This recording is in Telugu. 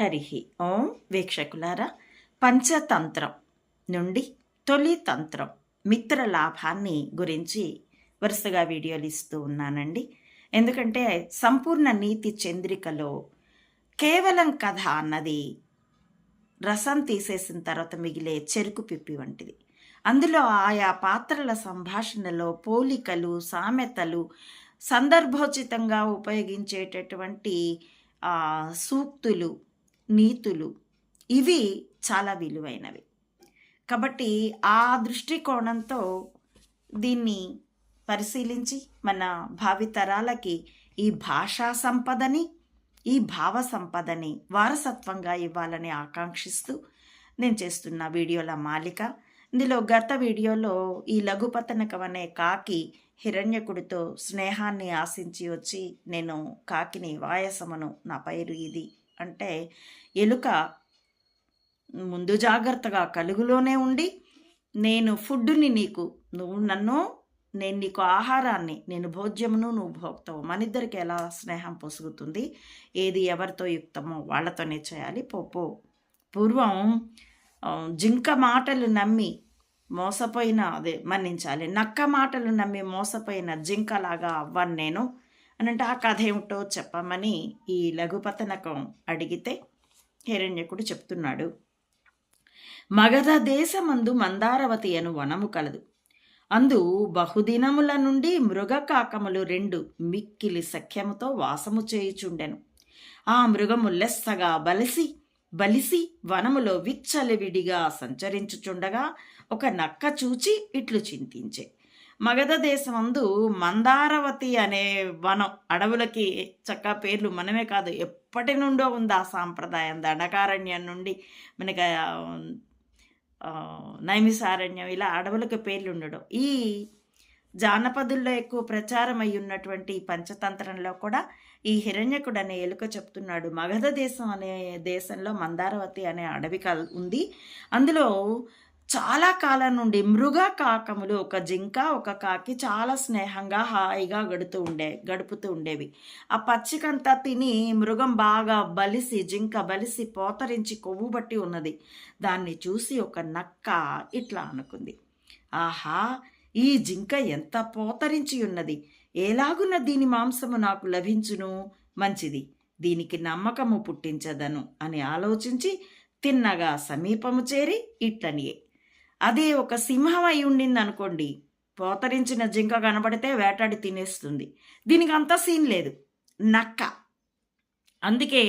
హరి ఓం వీక్షకులారా పంచతంత్రం నుండి తొలి తంత్రం మిత్ర లాభాన్ని గురించి వరుసగా వీడియోలు ఇస్తూ ఉన్నానండి. ఎందుకంటే సంపూర్ణ నీతి చంద్రికలో కేవలం కథ అన్నది రసం తీసేసిన తర్వాత మిగిలే చెరుకు పిప్పి వంటిది. అందులో ఆయా పాత్రల సంభాషణలో పోలికలు సామెతలు సందర్భోచితంగా ఉపయోగించేటటువంటి సూక్తులు నీతులు. ఇవి చాలా విలువైనవి. కాబట్టి ఆ దృష్టికోణంతో దీన్ని పరిశీలించి మన భావితరాలకి ఈ భాషా సంపదని ఈ భావ సంపదని వారసత్వంగా ఇవ్వాలని ఆకాంక్షిస్తూ నేను చేస్తున్న వీడియోల మాలిక. ఇందులో గత వీడియోలో ఈ లఘుపతనకం అనే కాకి హిరణ్యకుడితో స్నేహాన్ని ఆశించి వచ్చి నేను కాకిని వాయసమును నా పేరు ఇది అంటే ఎలుక ముందు జాగ్రత్తగా కలుగులోనే ఉండి నేను ఫుడ్డుని నీకు నువ్వు నన్ను నేను నీకు ఆహారాన్ని నేను భోజ్యమును నువ్వు భోక్తావు. మన ఇద్దరికి ఎలా స్నేహం పొసుగుతుంది? ఏది ఎవరితో యుక్తమో వాళ్ళతోనే చేయాలి. పోపు పూర్వం జింక మాటలు నమ్మి మోసపోయిన అదే మన్నించాలి. నక్క మాటలు నమ్మి మోసపోయిన జింకలాగా అవ్వను నేను. అని అంటే ఆ కథ ఏమిటో చెప్పమని ఈ లఘుపతనకం అడిగితే హిరణ్యకుడు చెప్తున్నాడు. మగధ దేశమందు మందారవతి అను వనము కలదు. అందు బహుదినముల నుండి మృగకాకములు రెండు మిక్కిలి సఖ్యముతో వాసము చేయుచుండెను. ఆ మృగము లెస్సగా బలిసి బలిసి వనములో విచ్చలవిడిగా సంచరించుచుండగా ఒక నక్క చూచి ఇట్లు చింతించే. మగధ దేశమందు మందారవతి అనే వనం అడవులకి చక్కగా పేర్లు మనమే కాదు ఎప్పటి నుండో ఉంది ఆ సాంప్రదాయం. దండకారణ్యం నుండి మనకి నైమిసారణ్యం ఇలా అడవులకు పేర్లు ఉండడం. ఈ జానపదుల్లో ఎక్కువ ప్రచారం అయి ఉన్నటువంటి పంచతంత్రంలో కూడా ఈ హిరణ్యకుడు అనే ఎలుక చెప్తున్నాడు మగధ దేశం అనే దేశంలో మందారవతి అనే అడవి కల్ ఉంది. అందులో చాలా కాలం నుండి మృగ కాకములు ఒక జింక ఒక కాకి చాలా స్నేహంగా హాయిగా గడుతూ ఉండే గడుపుతూ ఉండేవి. ఆ పచ్చికంతా తిని మృగం బాగా బలిసి జింక బలిసి పోతరించి కొవ్వు బట్టి ఉన్నది. దాన్ని చూసి ఒక నక్క ఇట్లా అనుకుంది. ఆహా ఈ జింక ఎంత పోతరించి ఉన్నది? ఎలాగున్న దీని మాంసము నాకు లభించును? మంచిది. దీనికి నమ్మకము పుట్టించదను అని ఆలోచించి తిన్నగా సమీపము చేరి ఇట్లనియే. అదే ఒక సింహం అయి ఉండింది అనుకోండి పోతరించిన జింక కనబడితే వేటాడి తినేస్తుంది. దీనికి అంత సీన్ లేదు. నక్క. అందుకే